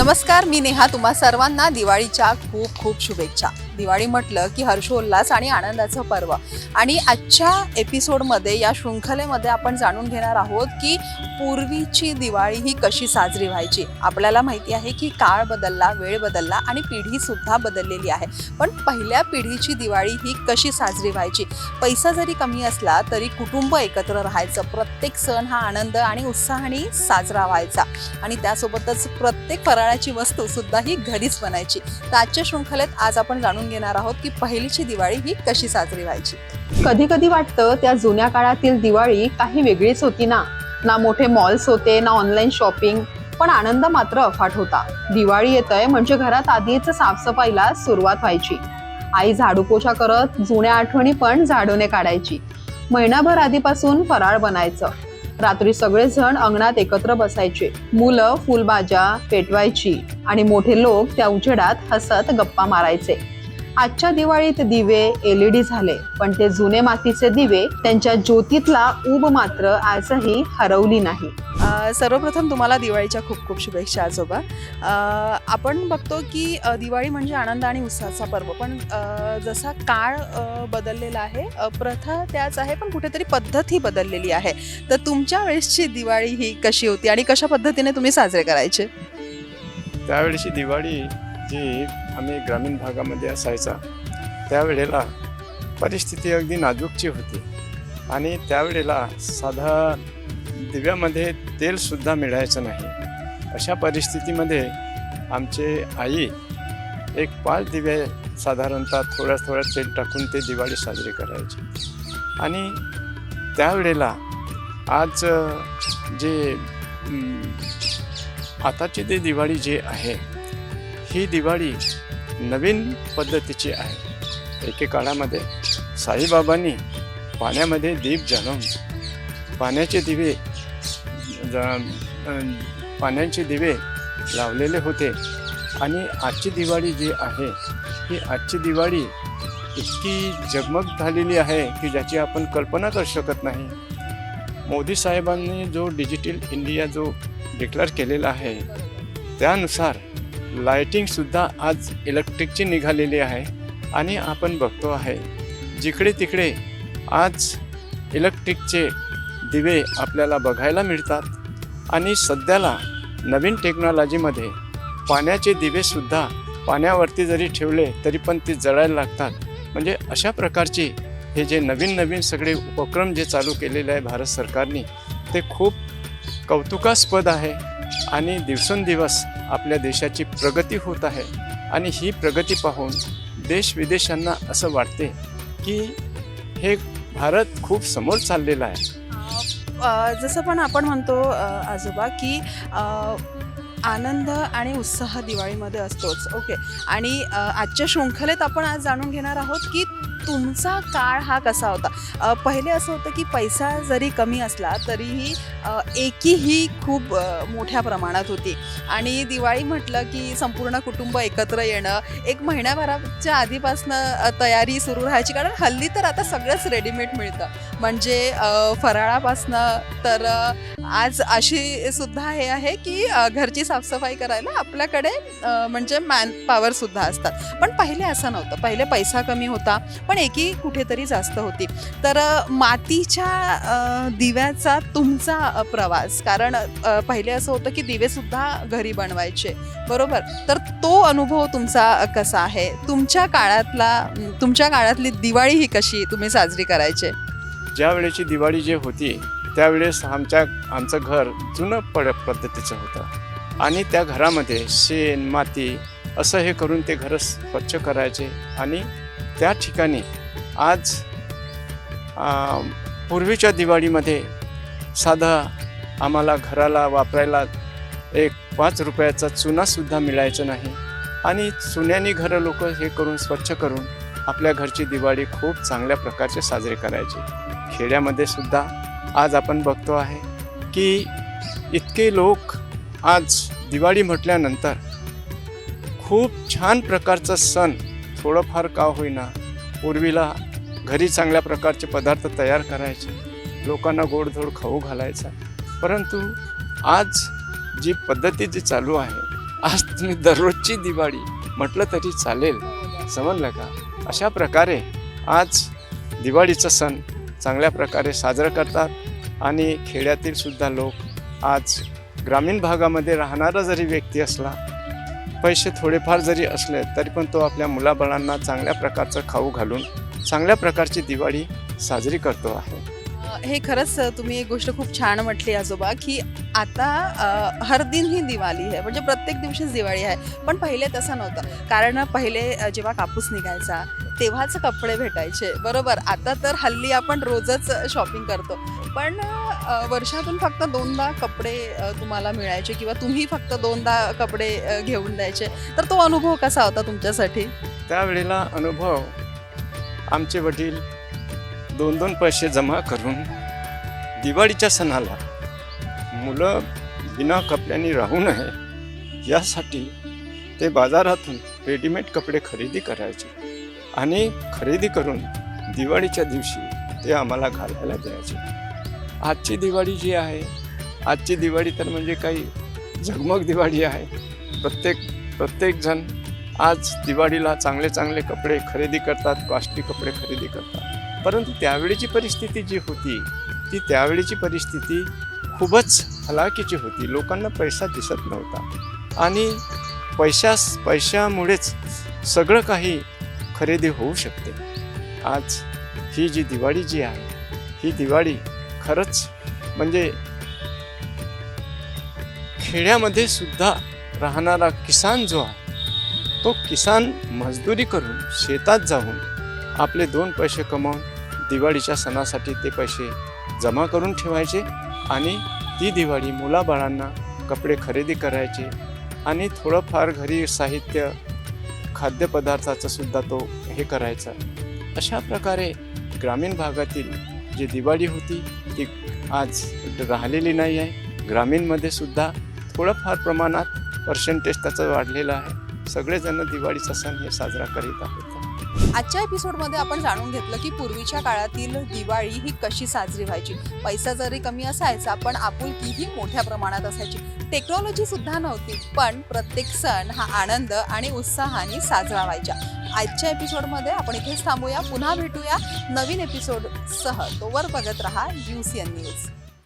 नमस्कार मी नेहा तुम्हा सर्वांना दिवाळीच्या खूप खूप शुभेच्छा. दिवाळी म्हटलं की हर्षोल्लास आणि आनंदाचं पर्व. आणि आजच्या एपिसोडमध्ये या शृंखलेमध्ये आपण जाणून घेणार आहोत की पूर्वीची दिवाळी ही कशी साजरी व्हायची. आपल्याला माहिती आहे की काळ बदलला वेळ बदलला आणि पिढीसुद्धा बदललेली आहे. पण पहिल्या पिढीची दिवाळी ही कशी साजरी व्हायची? पैसा जरी कमी असला तरी कुटुंब एकत्र राहायचं. प्रत्येक सण हा आनंद आणि उत्साहाने साजरा व्हायचा. आणि त्यासोबतच प्रत्येक फराळाची वस्तू सुद्धा ही घरीच बनायची. तर आजच्या शृंखलेत आज आपण जाणून घेणार आहोत की पहिलीची दिवाळी ही कशी साजरी व्हायची? कधी कधी वाटतं त्या जुन्या काळातील दिवाळी काही वेगळीच होती ना? ना मोठे मॉल्स होते ना ऑनलाईन शॉपिंग पण आनंद मात्र अफाट होता. दिवाळी येतंय म्हणजे घरात आधीच साफसफाईला सुरुवात व्हायची. आई झाडू पोछा करत जुन्या आठवणी पण झाडूने काढायची. महिनाभर आधीपासून फराळ बनायचं. रात्री सगळेजण अंगणात एकत्र बसायचे. मुलं फुलभाज्या पेटवायची आणि मोठे लोक त्या उजेडात हसत गप्पा मारायचे. आजच्या दिवाळीत दिवे एलईडी झाले पण ते जुने मातीचे दिवे त्यांच्या ज्योतीतला ऊब मात्र आजही हरवली नाही. सर्वप्रथम तुम्हाला दिवाळीच्या खूप खूप शुभेच्छा आजोबा. आपण बघतो की दिवाळी म्हणजे आनंद आणि उत्साहाचा पर्व पण जसा काळ बदललेला आहे प्रथा त्याच आहे पण कुठेतरी पद्धत ही बदललेली आहे. तर तुमच्या वेळेसची दिवाळी ही कशी होती आणि कशा पद्धतीने तुम्ही साजरे करायचे? त्यावेळेची दिवाळी जी आम्ही ग्रामीण भागामध्ये असायचा. त्यावेळेला परिस्थिती अगदी नाजूकची होती. आणि त्यावेळेला साधा दिव्यामध्ये तेलसुद्धा मिळायचं नाही. अशा परिस्थितीमध्ये आमचे आई एक पाच दिवे साधारणतः थोड्या थोड्या तेल टाकून ते दिवाळी साजरी करायची. आणि त्यावेळेला आज जे आताची ते दिवाळी जी आहे ही दिवाळी नवीन पद्धतीची आहे. एके काळामध्ये साईबाबांनी पाण्यामध्ये दीप जाणून पाण्याचे दिवे पाण्याचे दिवे लावलेले होते. आणि आजची दिवाळी जी आहे ही आजची दिवाळी इतकी जगमग झालेली आहे की ज्याची आपण कल्पना करू शकत नाही. मोदी साहेबांनी जो डिजिटल इंडिया जो डिक्लेअर केलेला आहे त्यानुसार लायटिंगसुद्धा आज इलेक्ट्रिकची निघालेली आहे आणि आपण बघतो आहे जिकडे तिकडे आज इलेक्ट्रिकचे दिवे आपल्याला बघायला मिळतात आणि सध्याला नवीन टेक्नॉलॉजीमध्ये पाण्याचे दिवेसुद्धा पाण्यावरती जरी ठेवले तरी पण ते जळायला लागतात. म्हणजे अशा प्रकारचे हे जे नवीन नवीन सगळे उपक्रम जे चालू केलेले आहे भारत सरकारने ते खूप कौतुकास्पद आहे. आणि दिवसेंदिवस आपल्या देशाची प्रगती होत आहे. आणि ही प्रगती पाहून देश विदेशांना असं वाटते की हे भारत खूप समोर चाललेला आहे. जसं पण आपण म्हणतो आजोबा की आनंद आणि उत्साह दिवाळीमध्ये असतोच. ओके आणि आजच्या शृंखलेत आपण आज जाणून घेणार आहोत की तुमचा काळ हा कसा होता? पहिले असं होतं की पैसा जरी कमी असला तरीही एकी ही खूप मोठ्या प्रमाणात होती. आणि दिवाळी म्हटलं की संपूर्ण कुटुंब एकत्र येणं एक महिन्याभराच्या आधीपासनं तयारी सुरू राहायची. कारण हल्ली तर आता सगळंच रेडीमेड मिळतं. म्हणजे फराळापासनं तर आज अशी सुद्धा हे आहे की घरची साफसफाई करायला आपल्याकडे म्हणजे मॅन पॉवरसुद्धा असतात. पण पहिले असं नव्हतं. पहिले पैसा कमी होता पण एकी कुठेतरी जास्त होती. तर मातीच्या दिव्याचा तुमचा प्रवास. कारण पहिले असं होतं की दिवेसुद्धा घरी बनवायचे. बरोबर? तर तो अनुभव तुमचा कसा आहे? तुमच्या काळातला तुमच्या काळातली दिवाळी ही कशी तुम्ही साजरी करायचे? ज्या वेळेची दिवाळी जी होती त्यावेळेस आमच्या आमचं घर जुनं पड पद्धतीचं होतं. आणि त्या घरामध्ये शेण माती असं हे करून ते घर स्वच्छ करायचे. आणि त्या ठिकाणी आज पूर्वीच्या दिवाळीमध्ये साधा आम्हाला घराला वापरायला एक पाच रुपयाचा चुनासुद्धा मिळायचा नाही. आणि चुन्याने घरं लोक हे करून स्वच्छ करून आपल्या घरची दिवाळी खूप चांगल्या प्रकारचे साजरे करायचे. खेड्यामध्ये सुद्धा आज आपण बघतो आहे की इतके लोक आज दिवाळी म्हटल्यानंतर खूप छान प्रकारचा सण थोडंफार का होईना पूर्वीला घरी चांगल्या प्रकारचे पदार्थ तयार करायचे लोकांना गोडधोड खाऊ घालायचा. परंतु आज जी पद्धती जी चालू आहे आज तुम्ही दररोजची दिवाळी म्हटलं तरी चालेल. समजलं का? अशा प्रकारे आज दिवाळीचा सण चांगल्या प्रकारे साजरं करतात. आणि खेड्यातील सुद्धा लोक आज ग्रामीण भागामध्ये राहणारा जरी व्यक्ती असला पैसे थोडेफार जरी असले तरी पण तो आपल्या मुलाबाळांना चांगल्या प्रकारचं खाऊ घालून चांगल्या प्रकारची दिवाळी साजरी करतो आहे. हे खरंच तुम्ही एक गोष्ट खूप छान म्हटली आजोबा की आता अ, हर दिन ही दिवाळी आहे. म्हणजे प्रत्येक दिवशीच दिवाळी आहे. पण पहिले तसं नव्हतं. कारण पहिले अ, जेव्हा कापूस निघायचा तेव्हाच कपडे भेटायचे. बरोबर? आता तर हल्ली आपण रोजच शॉपिंग करतो. पण अ, वर्षातून फक्त दोनदा कपडे अ, तुम्हाला मिळायचे किंवा तुम्ही फक्त दोनदा कपडे अ, घेऊन द्यायचे. तर तो अनुभव कसा होता तुमच्यासाठी? त्यावेळेला अनुभव आमचे वडील दोन दोन पैसे जमा करून दिवाळीच्या सणाला मुलं बिना कपड्यांनी राहू नये यासाठी ते बाजारातून रेडीमेड कपडे खरेदी करायचे आणि खरेदी करून दिवाळीच्या दिवशी ते आम्हाला घालायला द्यायचे. आजची दिवाळी जी आहे आजची दिवाळी तर म्हणजे काही झगमग दिवाळी आहे. प्रत्येक प्रत्येकजण आज दिवाळीला चांगले चांगले कपडे खरेदी करतात कॉस्टली कपडे खरेदी करतात. परंतु त्यावेळीची परिस्थिती जी होती ती त्यावेळीची परिस्थिती खूपच हलाखीची होती. लोकांना पैसा दिसत नव्हता. आणि पैशास पैशामुळेच सगळं काही खरेदी होऊ शकते. आज ही जी दिवाळी जी आहे ही दिवाळी खरंच म्हणजे खेड्यामध्ये सुद्धा राहणारा किसान जो आहे तो किसान मजदुरी करून शेतात जाऊन आपले दोन पैसे कमावून दिवाळीच्या सणासाठी ते पैसे जमा करून ठेवायचे आणि ती दिवाळी मुलाबाळांना कपडे खरेदी करायचे आणि थोडंफार घरी साहित्य खाद्यपदार्थाचं सुद्धा तो हे करायचा. अशा प्रकारे ग्रामीण भागातील जी दिवाळी होती ती आज राहिलेली नाही आहे. ग्रामीणमध्ये सुद्धा थोडंफार प्रमाणात पर्सेंटेज त्याचं वाढलेलं आहे. सगळेजण दिवाळीचा सण हे साजरा करीत आहेत. आजच्या एपिसोडमध्ये आपण जाणून घेतलं की पूर्वीच्या काळातील दिवाळी ही कशी साजरी व्हायची. पैसा जरी कमी असायचा पण आपुलकी ही मोठ्या प्रमाणात असायची. टेक्नॉलॉजी सुद्धा नव्हती पण प्रत्येक सण हा आनंद आणि उत्साहाने साजरा व्हायचा. आजच्या एपिसोडमध्ये आपण इथेच थांबूया पुन्हा भेटूया नवीन एपिसोडसह. तोवर बघत रहा यू सी एन न्यूज